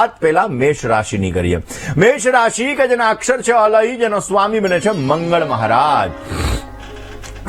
વાત પેલા મેષ રાશિની કરીએ. મેષ રાશિ કે જેના અક્ષર છે અલય જેનો સ્વામી બને છે મંગળ મહારાજ.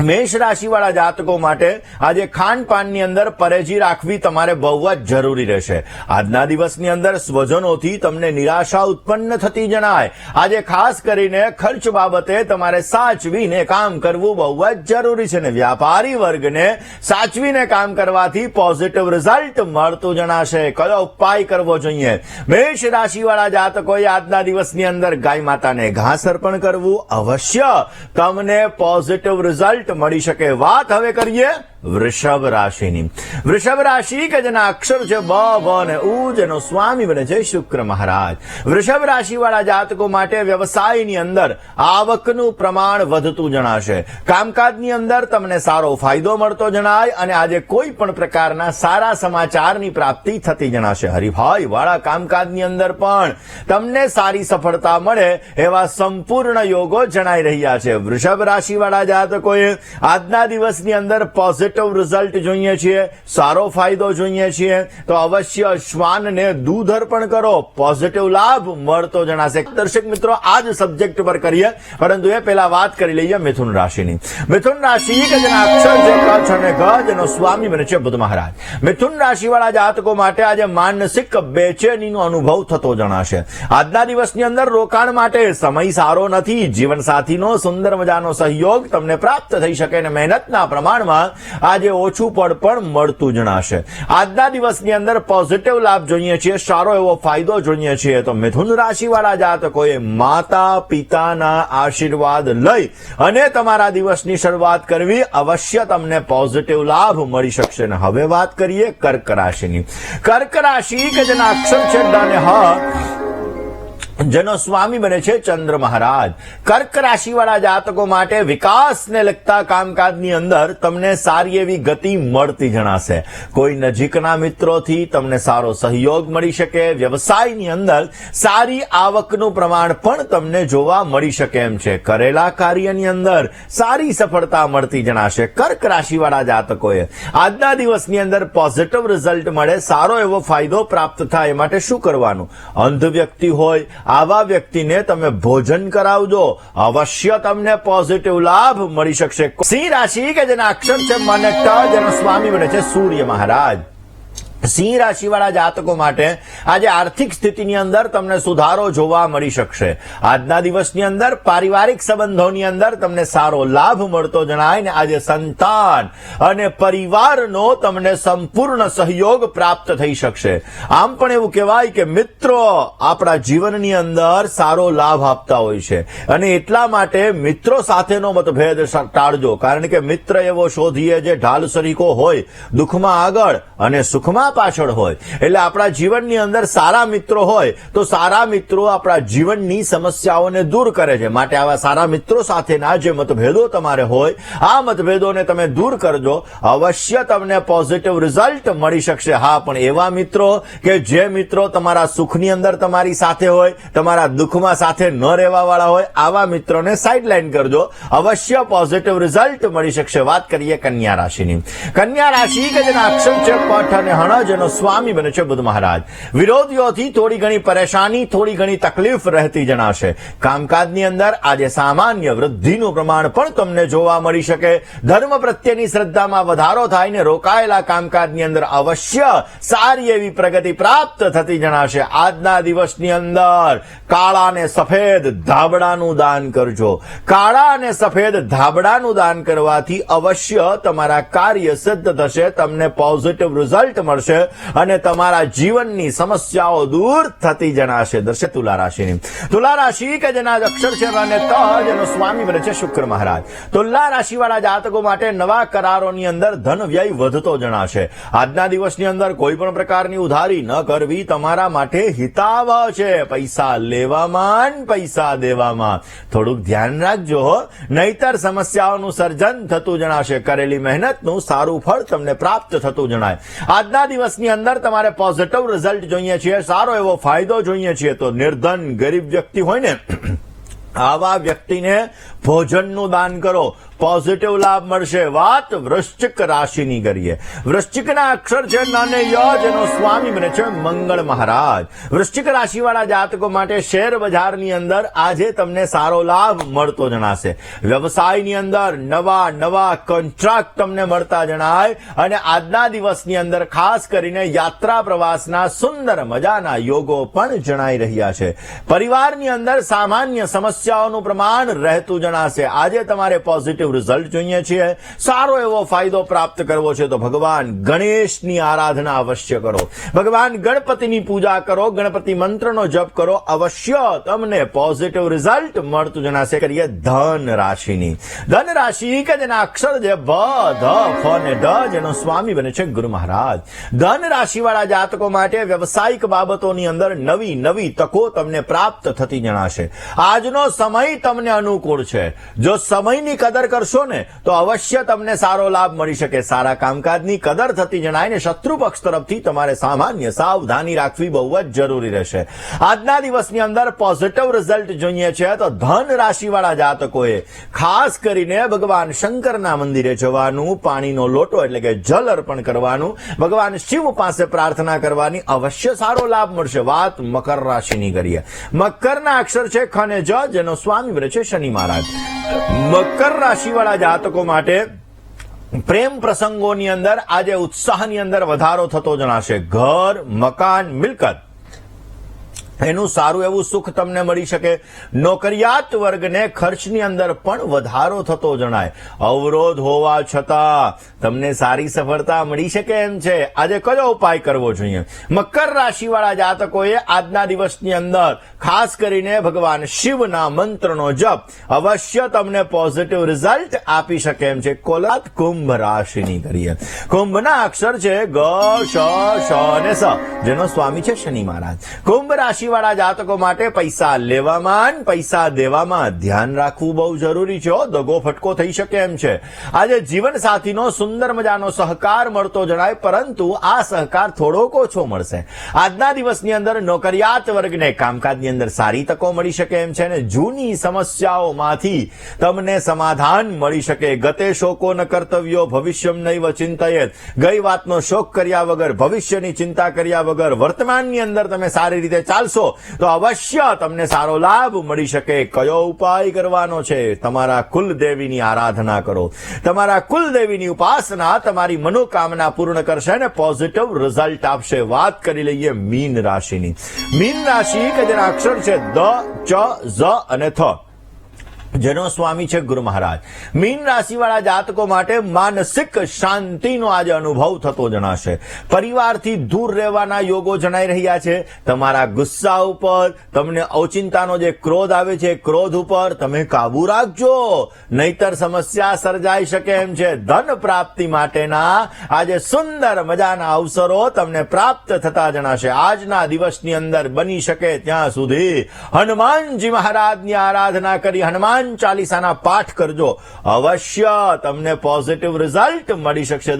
મેષ રાશિવાળા જાતકો માટે આજે ખાનપાનની અંદર પરેજી રાખવી તમારે બહુ જ જરૂરી રહેશે. આજના દિવસની અંદર સ્વજનોથી તમને નિરાશા ઉત્પન્ન થતી જણાય. આજે ખાસ કરીને ખર્ચ બાબતે તમારે સાચવીને કામ કરવું બહુ જ જરૂરી છે ને વ્યાપારી વર્ગને સાચવીને કામ કરવાથી પોઝિટિવ રિઝલ્ટ મળતું જણાશે. કયો ઉપાય કરવો જોઈએ? મેષ રાશિવાળા જાતકોએ આજના દિવસની અંદર ગાય માતાને ઘાસ અર્પણ કરવું અવશ્ય. તમને પોઝિટિવ રિઝલ્ટ મળી શકે. વાત હવે કરીએ વૃષભ રાશિની. વૃષભ રાશિ કે જેના અક્ષર છે, બ, ભ અને ઉ જેનો સ્વામી બને છે, શુક્ર મહારાજ. વૃષભ રાશિવાળા જાતકો માટે વ્યવસાયની અંદર આવકનું પ્રમાણ વધતું જણાશે. કામકાજની અંદર તમને સારો ફાયદો મળતો જણાય અને આજે કોઈ પણ પ્રકારના સારા સમાચારની પ્રાપ્તિ થતી જણાશે. હરિભાઈ, વાળા કામકાજની અંદર પણ તમને સારી સફળતા મળે એવા સંપૂર્ણ યોગો જણાઈ રહ્યા છે. વૃષભ રાશિ વાળા જાતકોએ આજના દિવસની અંદર પોઝિટિવ રિઝલ્ટ જોઈએ છીએ, સારો ફાયદો જોઈએ છીએ, તો અવશ્ય શ્વાનને દૂધ અર્પણ કરો પોઝિટિવ લાભ મળતો જણાશે. દર્શક મિત્રો, આ જ સબ્જેક્ટ પર કરીએ, પરંતુ એ પહેલા વાત કરી લઈએ મિથુન રાશિની. મિથુન રાશિ કે જેના અક્ષર છે, કચ્છ અને ગજ, એનો સ્વામી બને છે બુદ્ધ મહારાજ. મિથુન રાશિવાળા જાતકો માટે આજે માનસિક બેચેનીનો અનુભવ થતો જણાશે. આજના દિવસની અંદર રોકાણ માટે સમય સારો નથી, જીવનસાથીનો સુંદર મજાનો સહયોગ તમને પ્રાપ્ત થઈ શકે અને મહેનતના પ્રમાણમાં આજે ઓછું પડ પણ મળતું જણાશે. આજના દિવસની અંદર પોઝિટિવ લાભ જોઈએ છીએ, સારો એવો ફાયદો જોઈએ છીએ. તો મિથુન રાશિવાળા જાતકોએ માતા પિતાના આશીર્વાદ લઈ અને તમારા દિવસની શરૂઆત કરવી અવશ્ય તમને પોઝિટિવ લાભ મળી શકશે. અને હવે વાત કરીએ કર્ક રાશિની. કર્ક રાશિ કે જેના અક્ષર છે ડ હ જેનો સ્વામી બને છે ચંદ્ર મહારાજ. કર્ક રાશિવાળા જાતકો માટે વિકાસને લગતા કામકાજની અંદર તમને સારી એવી ગતિ મળતી જણાશે. કોઈ નજીકના મિત્રોથી તમને સારો સહયોગ મળી શકે, વ્યવસાયની અંદર સારી આવકનું પ્રમાણ પણ તમને જોવા મળી શકે એમ છે. કરેલા કાર્યની અંદર સારી સફળતા મળતી જણાશે. કર્ક રાશિવાળા જાતકોએ આજના દિવસની અંદર પોઝિટિવ રિઝલ્ટ મળે, સારો એવો ફાયદો પ્રાપ્ત થાય એ માટે શું કરવાનું? અંધ વ્યક્તિ હોય આવા વ્યક્તિને તમે ભોજન કરાવજો. અવશ્ય તમને પોઝિટિવ લાભ મળી શકશે. સિંહ રાશિ કે જેના અક્ષર છે મન જેનો સ્વામી બને છે સૂર્ય મહારાજ. સિંહ રાશિવાળા જાતકો માટે આજે આર્થિક સ્થિતિની અંદર તમને સુધારો જોવા મળી શકશે. આજના દિવસની અંદર, પારિવારિક સંબંધોની અંદર તમને સારો લાભ મળતો જણાય ને આજે સંતાન અને પરિવારનો તમને સંપૂર્ણ સહયોગ પ્રાપ્ત થઈ શકશે. આમ પણ એવું કહેવાય કે મિત્રો આપણા જીવનની અંદર સારો લાભ આપતા હોય છે અને એટલા માટે મિત્રો સાથેનો મતભેદ ટાળજો. કારણ કે મિત્ર એવો શોધીએ જે ઢાલ સરીકો હોય, દુઃખમાં આગળ અને સુખમાં પાછળ હોય. એટલે આપણા જીવનની અંદર સારા મિત્રો હોય, તો સારા મિત્રો આપણા જીવનની સમસ્યાઓને દૂર કરે છે. માટે આવા સારા મિત્રો સાથેના જે મતભેદો તમારે હોય, આ મતભેદોને તમે દૂર કરજો. અવશ્ય તમને પોઝિટિવ રિઝલ્ટ મળી શકશે. હા, પણ એવા મિત્રો કે જે મિત્રો તમારા સુખની અંદર તમારી સાથે હોય, તમારા દુઃખમાં સાથે ન રહેવા વાળા હોય, આવા મિત્રોને સાઇડલાઇન કરજો. અવશ્ય પોઝિટિવ રિઝલ્ટ મળી શકશે. વાત કરીએ કન્યા રાશિની. કન્યા રાશિ કે જેના અક્ષર છે, પઠ અને હણ જેનો સ્વામી બને છે બુદ્ધ મહારાજ. વિરોધીઓથી થોડી ઘણી પરેશાની, થોડી ઘણી તકલીફ રહેતી જણાશે. કામકાજની અંદર આજે સામાન્ય વૃદ્ધિનું પ્રમાણ પણ તમને જોવા મળી શકે. ધર્મ પ્રત્યેની શ્રદ્ધામાં વધારો થાય ને રોકાયેલા કામકાજની અંદર અવશ્ય સારી એવી પ્રગતિ પ્રાપ્ત થતી જણાશે. આજના દિવસની અંદર કાળા અને સફેદ ધાબડાનું દાન કરજો. કાળા અને સફેદ ધાબડાનું દાન કરવાથી અવશ્ય તમારા કાર્ય સિદ્ધ થશે, તમને પોઝિટિવ રિઝલ્ટ મળશે. અને તમારા જીવનની સમસ્યાઓ દૂર થતી જણાશે. દર્શક તુલા રાશિની તુલા રાશિ કે જેના અક્ષર છે અને ત જેનો સ્વામી બને છે શુક્ર મહારાજ. તુલા રાશિવાળા જાતકો માટે નવા કરારોની અંદર ધન વ્યય વધતો જણાશે. આજના દિવસની અંદર કોઈ પણ પ્રકારની ઉધારી ન કરવી તમારા માટે હિતાવહ છે. પૈસા લેવામાં પૈસા દેવામાં થોડુંક ધ્યાન રાખજો. નહીતર સમસ્યાઓનું સર્જન થતું જણાશે. કરેલી મહેનતનું સારું ફળ તમને પ્રાપ્ત થતું જણાય. આજના દિવસની અંદર તમારે પોઝિટિવ રિઝલ્ટ જોઈએ છીએ, સારો એવો ફાયદો જોઈએ છીએ. તો નિર્ધન ગરીબ વ્યક્તિ હોય ને, આવા વ્યક્તિને ભોજનનું દાન કરો. પોઝિટિવ લાભ મળશે. વાત વૃશ્ચિક રાશિની કરીએ. વૃશ્ચિકના અક્ષર છે ન અને ય જેનો સ્વામી બને છે મંગળ મહારાજ. વૃશ્ચિક રાશિવાળા જાતકો માટે શેર બજારની અંદર આજે તમને સારો લાભ મળતો જણાશે. વ્યવસાયની અંદર નવા નવા કોન્ટ્રાક્ટ તમને મળતા જણાય અને આજના દિવસની અંદર ખાસ કરીને યાત્રા પ્રવાસના સુંદર મજાના યોગો પણ જણાઈ રહ્યા છે. પરિવારની અંદર સામાન્ય સમસ્યાઓનું પ્રમાણ રહેતું જણાશે. આજે તમારે પોઝિટિવ રિઝલ્ટ જોઈએ છીએ સારો એવો ફાયદો પ્રાપ્ત કરવો છે તો ભગવાન ગણેશની આરાધના અવશ્ય કરો. ભગવાન ગણપતિની પૂજા કરો, ગણપતિ મંત્રનો જપ કરો, અવશ્ય તમને પોઝિટિવ રિઝલ્ટ મળતું જણાશે. કરીએ ધન રાશિની. ધન રાશિ કે જેના અક્ષર જે ભ ધ, ફ ને ડ જેનો સ્વામી બને છે ગુરુ મહારાજ. ધન રાશિવાળા જાતકો માટે વ્યવસાયિક બાબતોની અંદર નવી નવી તકો તમને પ્રાપ્ત થતી જણાશે. આજનો સમય તમને અનુકૂળ છે. જો સમયની કદર કરશો ને તો અવશ્ય તમને સારો લાભ મળી શકે. સારા કામકાજની કદર થતી જણાય ને શત્રુ પક્ષ તરફથી તમારે સામાન્ય સાવધાની રાખવી બહુ જ જરૂરી રહેશે. આજના દિવસની અંદર પોઝિટિવ રિઝલ્ટ જોઈએ છે, તો ધન રાશિવાળા જાતકોએ ખાસ કરીને ભગવાન શંકરના મંદિરે જવાનું, પાણીનો લોટો એટલે કે જલ અર્પણ કરવાનું, ભગવાન શિવ પાસે પ્રાર્થના કરવાની અવશ્ય સારો લાભ મળશે. વાત મકર રાશિની કરીએ. મકરના અક્ષર છે ખને જ જેનો સ્વામી છે શનિ મહારાજ. મકર રાશિવાળા જાતકો માટે પ્રેમ પ્રસંગોની અંદર આજે ઉત્સાહની અંદર વધારો થતો જણાશે. ઘર, મકાન, મિલકત. એનું સારું એવું સુખ તમને મળી શકે. નોકરિયાત વર્ગને ખર્ચની અંદર પણ વધારો થતો જણાય. અવરોધ હોવા છતાં તમને સારી સફળતા મળી શકે એમ છે. આજે કયો ઉપાય કરવો જોઈએ? મકર રાશિવાળા જાતકોએ આજના દિવસની અંદર ખાસ કરીને ભગવાન શિવના મંત્રનો જપ અવશ્ય તમને પોઝિટિવ રિઝલ્ટ આપી શકે એમ છે. કોલાત કુંભ રાશિની કરીએ કુંભના અક્ષર છે ગ, શ શ અને સ, જેનો સ્વામી છે શનિ મહારાજ. કુંભ રાશિવાળા જાતકો માટે પૈસા લેવામાં પૈસા દેવામાં ધ્યાન રાખવું બહુ જરૂરી છે. દગો ફટકો થઈ શકે એમ છે. આજે જીવન સાથીનો સુંદર મજાનો સહકાર મળતો જણાય, પરંતુ આ સહકાર થોડોક ઓછો મળશે. આજના દિવસની અંદર નોકરિયાત વર્ગને કામકાજની અંદર સારી તકો મળી શકે એમ છે અને જૂની સમસ્યાઓમાંથી તમને સમાધાન મળી શકે. ગતે શોકો ન કર્તવ્યો, ભવિષ્યમ નૈવ ચિંતયેત. ગઈ વાતનો શોક કર્યા વગર, ભવિષ્યની ચિંતા કર્યા વગર, વર્તમાનની અંદર તમે સારી રીતે ચાલશો તો અવશ્ય તમને સારો લાભ મળી શકે. કયો ઉપાય કરવાનો છે? તમારા કુલદેવીની આરાધના કરો. તમારા કુલદેવીની ઉપાસના તમારી મનોકામના પૂર્ણ કરશે અને પોઝિટિવ રિઝલ્ટ આપશે. વાત કરી લઈએ મીન રાશિની. મીન રાશિ કે જેના અક્ષર છે દ, ચ, ઝ અને થ. જેનો સ્વામી છે ગુરુ મહારાજ. મીન રાશિવાળા જાતકો માટે માનસિક શાંતિનો આજે અનુભવ થતો જણાશે. પરિવારથી દૂર રહેવાના યોગો જણાઈ રહ્યા છે. તમારા ગુસ્સા ઉપર, તમને અવચિંતાનો જે ક્રોધ આવે છે ક્રોધ ઉપર તમે કાબુ રાખજો. નહીતર સમસ્યા સર્જાઈ શકે એમ છે. ધન પ્રાપ્તિ માટેના આજે સુંદર મજાના અવસરો તમને પ્રાપ્ત થતા જણાશે. આજના દિવસની અંદર બની શકે ત્યાં સુધી. હનુમાનજી મહારાજની આરાધના કરી હનુમાન ચાલીસાના પાઠ કરજો. અવશ્ય તમને પોઝિટિવ રિઝલ્ટ મળી શકશે.